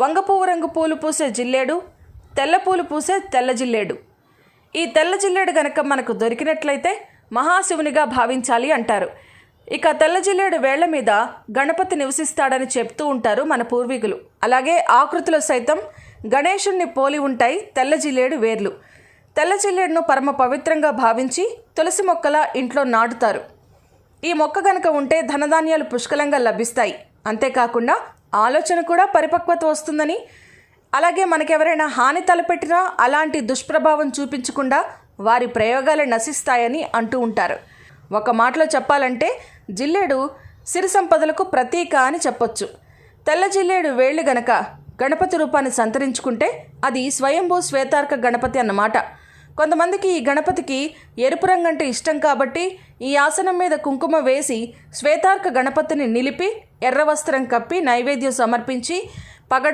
వంగపువ్వు రంగు పూలు పూసే జిల్లేడు తెల్ల పూలు పూసే తెల్ల జిల్లేడు. ఈ తెల్ల జిల్లేడు గనక మనకు దొరికినట్లయితే మహాశివునిగా భావించాలి అంటారు. ఇక తెల్ల జిల్లేడు వేళ్ళ మీద గణపతి నివసిస్తాడని చెప్తూ ఉంటారు మన పూర్వీకులు. అలాగే ఆకృతిలో సైతం గణేశుణ్ణి పోలి ఉంటాయి తెల్ల జిల్లేడు వేర్లు. తెల్ల జిల్లేడును పరమ పవిత్రంగా భావించి తులసి మొక్కల ఇంట్లో నాటుతారు. ఈ మొక్క గనక ఉంటే ధనధాన్యాలు పుష్కలంగా లభిస్తాయి. అంతేకాకుండా ఆలోచన కూడా పరిపక్వత వస్తుందని అలాగే మనకెవరైనా హాని తలపెట్టినా అలాంటి దుష్ప్రభావం చూపించకుండా వారి ప్రయోగాలు నశిస్తాయని అంటూ ఉంటారు. ఒక మాటలో చెప్పాలంటే జిల్లేడు సిరి సంపదలకు ప్రతీక అని చెప్పొచ్చు. తెల్ల జిల్లేడు వేళ్ళు గనక గణపతి రూపాన్ని సంతరించుకుంటే అది స్వయంభూ శ్వేతార్క గణపతి అన్నమాట. కొంతమందికి ఈ గణపతికి ఎరుపు రంగు అంటే ఇష్టం కాబట్టి ఈ ఆసనం మీద కుంకుమ వేసి శ్వేతార్క గణపతిని నిలిపి ఎర్ర వస్త్రం కప్పి నైవేద్యం సమర్పించి